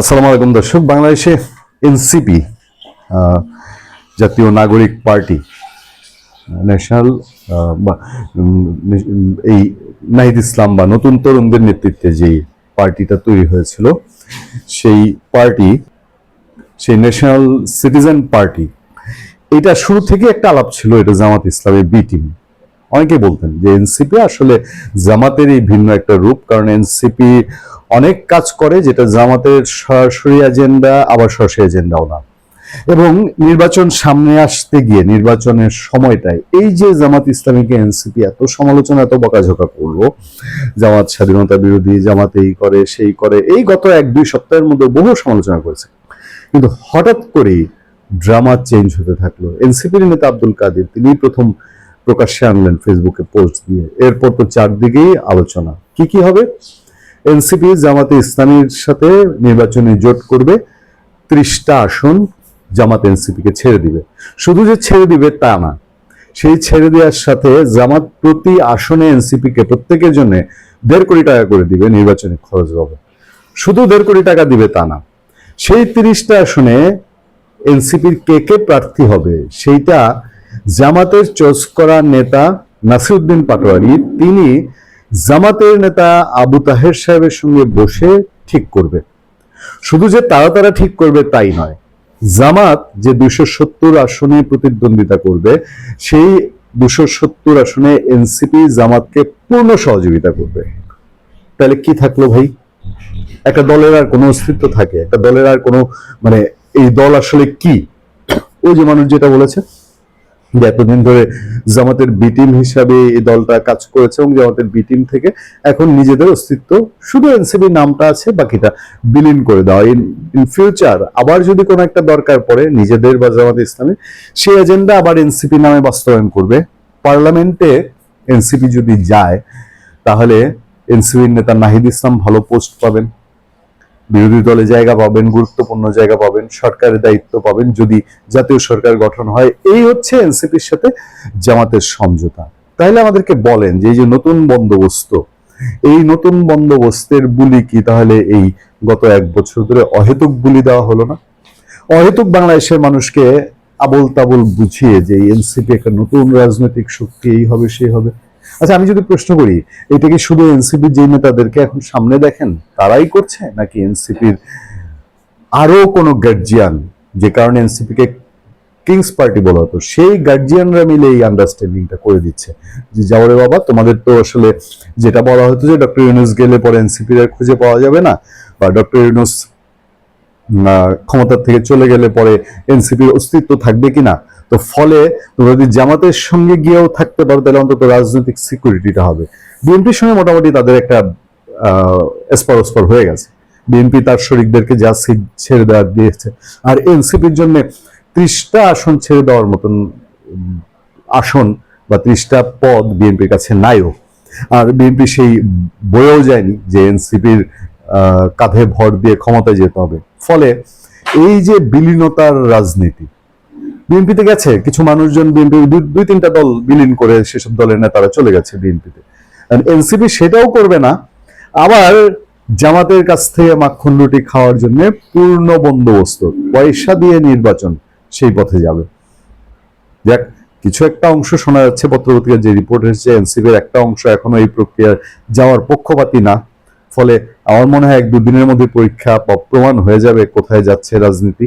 আসসালামু আলাইকুম, দর্শক। বাংলাদেশে এনসিপি জাতীয় নাগরিক পার্টি, ন্যাশনাল এই নাহিদ ইসলাম বা নতুন তরুণদের নেতৃত্বে যেই পার্টিটা তৈরি হয়েছিল, সেই পার্টি, সেই ন্যাশনাল সিটিজেন পার্টি, এটা শুরু থেকে একটা আলাপ ছিল, এটা জামাত ইসলামের বি টিম। অনেকে বলতেন যে এনসিপি আসলে জামাতেরই ভিন্ন একটা রূপ, কারণ এনসিপি অনেক কাজ করে যেটা জামাতের সরাসরি এজেন্ডা আবার সরাসরি এজেন্ডাও না। এবং নির্বাচন সামনে আসতে গিয়ে নির্বাচনের সময়টায় এই যে জামাত ইসলামীকে এনসিপি এত সমালোচনা, এত বকাঝকা করল, জামাত স্বাধীনতা বিরোধী জামাত এই করে, সেই করে, এই গত এক দুই সপ্তাহের মধ্যে বহু সমালোচনা করেছে। কিন্তু হঠাৎ করেই ড্রামা চেঞ্জ হতে থাকল। এনসিপির নেতা আব্দুল কাদের, তিনি প্রথম প্রকাশ্যে আনলেন ফেসবুকে পোস্ট দিয়ে। এরপর তো চারদিকেই আলোচনা। কি কি হবে? এনসিপি জামাতে ইসলামীর সাথে নির্বাচনী জোট করবে, ত্রিশটা আসন জামাত এনসিপিকে ছেড়ে দিবে। শুধু যে ছেড়ে দিবে তা না, সেই ছেড়ে দেওয়ার সাথে জামাত প্রতি আসনে এনসিপিকে প্রত্যেকের জন্য দেড় কোটি টাকা করে দিবে নির্বাচনী খরচ হবে শুধু দেড় কোটি টাকা দিবে তা না, সেই তিরিশটা আসনে এনসিপির কে কে প্রার্থী হবে, সেইটা জামাতের চোজ করা নেতা নাসিরউদ্দিন পাটোয়ারি, তিনি জামাতের নেতা আবু তাহের সাহেবের সঙ্গে বসে ঠিক করবে। শুধু যে তারা তারা ঠিক করবে তাই নয়, জামাত যে দুশো সত্তর আসনে প্রতিদ্বন্দ্বিতা করবে, সেই দুশো সত্তর আসনে এনসিপি জামাতকে পূর্ণ সহযোগিতা করবে। তাহলে কি থাকল ভাই? একটা দলের আর কোনো অস্তিত্ব থাকে? একটা দলের আর কোনো মানে এই দল আসলে কি? ওই যে মানুষ যেটা বলেছে এতদিন ধরে জামাতের বি টিম হিসাবে এই দলটা কাজ করেছে এবং জামাতের বি টিম থেকে এখন নিজেদের অস্তিত্ব শুধু এনসিবি নামটা আছে, বাকিটা বিলীন করে দেওয়া। ইন ইন ফিউচার আবার যদি কোনো একটা দরকার পড়ে নিজেদের বা জামাত ইসলামের, সেই এজেন্ডা আবার এনসিপি নামে বাস্তবায়ন করবে। পার্লামেন্টে এনসিপি যদি যায়, তাহলে এনসিপির নেতা নাহিদ ইসলাম ভালো পোস্ট পাবেন। বিরোধী দলে জায়গা পাবেন, গুরুত্বপূর্ণ জায়গা পাবেন, সরকারের দায়িত্ব পাবেন যদি জাতীয় সরকার গঠন হয়। এই হচ্ছে এনসিপির সাথে জামাতের সমঝোতা। তাহলে আমাদেরকে বলেন যে এই যে নতুন বন্দোবস্ত, এই নতুন বন্দোবস্তের বুলি কি? তাহলে এই গত এক বছর ধরে অহেতুক বুলি দেওয়া হলো না? অহেতুক বাংলাদেশের মানুষকে আবল তাবল বুঝিয়ে যে এনসিপি একটা নতুন রাজনৈতিক শক্তি, এই হবে, সেই হবে। আচ্ছা আমি যদি প্রশ্ন করি, এটা কি শুধু এনসিপি যে নেতাদেরকে এখন সামনে দেখেন, তারাই করছে? নাকি এনসিপির আরও কোনো গার্জিয়ান যে কারণে এনসিপি কে কিংস পার্টি বলা হতো, সেই গার্জিয়ানরা মিলে এই আন্ডারস্ট্যান্ডিংটা করে দিচ্ছে? যে যাওয়ারে বাবা, তোমাদের তো আসলে যেটা বলা হতো যে ডক্টর ইউনুস গেলে পরে এনসিপির আর খুঁজে পাওয়া যাবে না, বা ডক্টর ইউনুস ক্ষমতার থেকে চলে গেলে পরে এনসিপির অস্তিত্ব থাকবে কিনা? তো ফলে তোমরা যদি জামাতের সঙ্গে গিয়েও থাকতে পারো, তাহলে অন্তত রাজনৈতিক সিকিউরিটিটা হবে। বিএনপির সঙ্গে মোটামুটি তাদের একটা এসপার ওসপার হয়ে গেছে। বিএনপি তার শরিকদেরকে যা সিট ছেড়ে দেওয়ার দিয়েছে। আর এনসিপির জন্য ত্রিশটা আসন ছেড়ে দেওয়ার মতন আসন বা ত্রিশটা পদ বিএনপির কাছে নাইও। আর বিএনপি সেই বয়েও যায়নি যে এনসিপির কাঁধে ভর দিয়ে ক্ষমতায় যেতে হবে। ফলে এই যে বিলীনতার রাজনীতি বিএনপিতে গেছে, কিছু মানুষজন বিএনপি দুই তিনটা দল বিলীন করে সেসব দলের নেতারা চলে গেছে বিএনপিতে। এনসিপি সেটাও করবে না। আবার জামাতের কাছ থেকে মাখন রুটি খাওয়ার জন্য পূর্ণ বন্দোবস্ত, পয়সা দিয়ে নির্বাচন সেই পথে যাবে। দেখ কিছু একটা অংশ শোনা যাচ্ছে পত্রপত্রিকার যে রিপোর্ট এসেছে এনসিপির একটা অংশ এখনও এই প্রক্রিয়ার যাওয়ার পক্ষপাতী না। ফলে আমার মনে হয় এক দুদিনের মধ্যে পরীক্ষা প- প্রমাণ হয়ে যাবে কোথায় যাচ্ছে রাজনীতি।